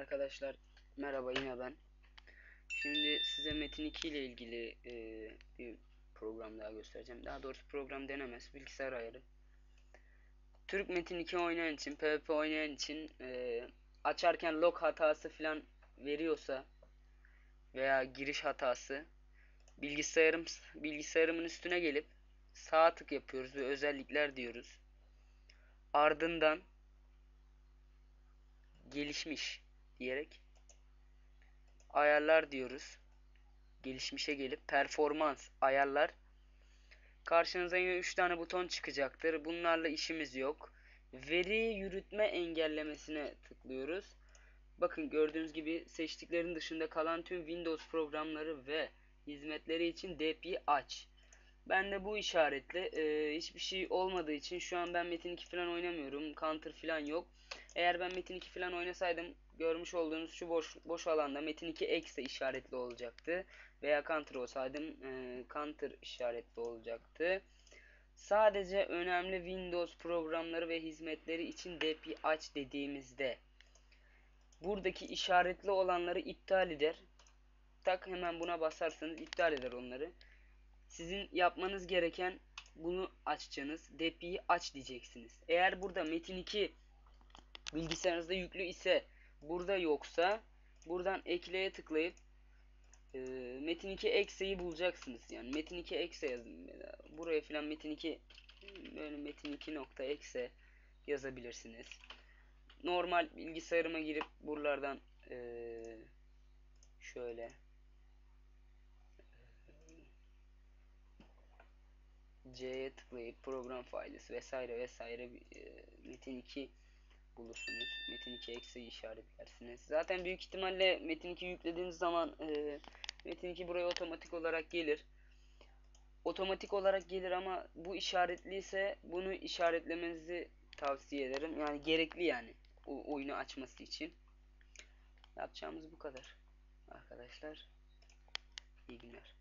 Arkadaşlar merhaba yine ben. Şimdi size Metin 2 ile ilgili e, bir program daha göstereceğim. Daha doğrusu program denemez. Bilgisayar ayarı. Türk Metin 2 oynayan için, PvP oynayan için e, açarken log hatası falan veriyorsa veya giriş hatası bilgisayarım bilgisayarımın üstüne gelip sağ tık yapıyoruz ve özellikler diyoruz. Ardından gelişmiş diyerek ayarlar diyoruz. Gelişmişe gelip performans ayarlar. Karşınıza yine 3 tane buton çıkacaktır. Bunlarla işimiz yok. Veri yürütme engellemesine tıklıyoruz. Bakın gördüğünüz gibi seçtiklerin dışında kalan tüm Windows programları ve hizmetleri için DPI aç. Ben de bu işaretle e, hiçbir şey olmadığı için şu an ben Metin 2 falan oynamıyorum. Counter falan yok. Eğer ben Metin 2 falan oynasaydım görmüş olduğunuz şu boş boş alanda Metin 2 eksi işaretli olacaktı. Veya Counter olsaydım e, Counter işaretli olacaktı. Sadece önemli Windows programları ve hizmetleri için DPI aç dediğimizde buradaki işaretli olanları iptal eder. Tak hemen buna basarsanız iptal eder onları. Sizin yapmanız gereken bunu açacaksınız. DP'yi aç diyeceksiniz. Eğer burada Metin 2 bilgisayarınızda yüklü ise burada yoksa buradan ekleye tıklayıp e, Metin 2 ekseyi bulacaksınız. Yani Metin 2 ekse yazın. Buraya filan Metin 2 böyle Metin 2 nokta ekse yazabilirsiniz. Normal bilgisayarıma girip buralardan e, şöyle C'ye tıklayıp program faydası vesaire vesaire e, Metin 2 bulursunuz. Metin 2 eksi işaretlersiniz. Zaten büyük ihtimalle Metin 2 yüklediğiniz zaman e, Metin 2 buraya otomatik olarak gelir. Otomatik olarak gelir ama bu işaretli ise bunu işaretlemenizi tavsiye ederim. Yani gerekli yani o oyunu açması için. Yapacağımız bu kadar. Arkadaşlar iyi günler.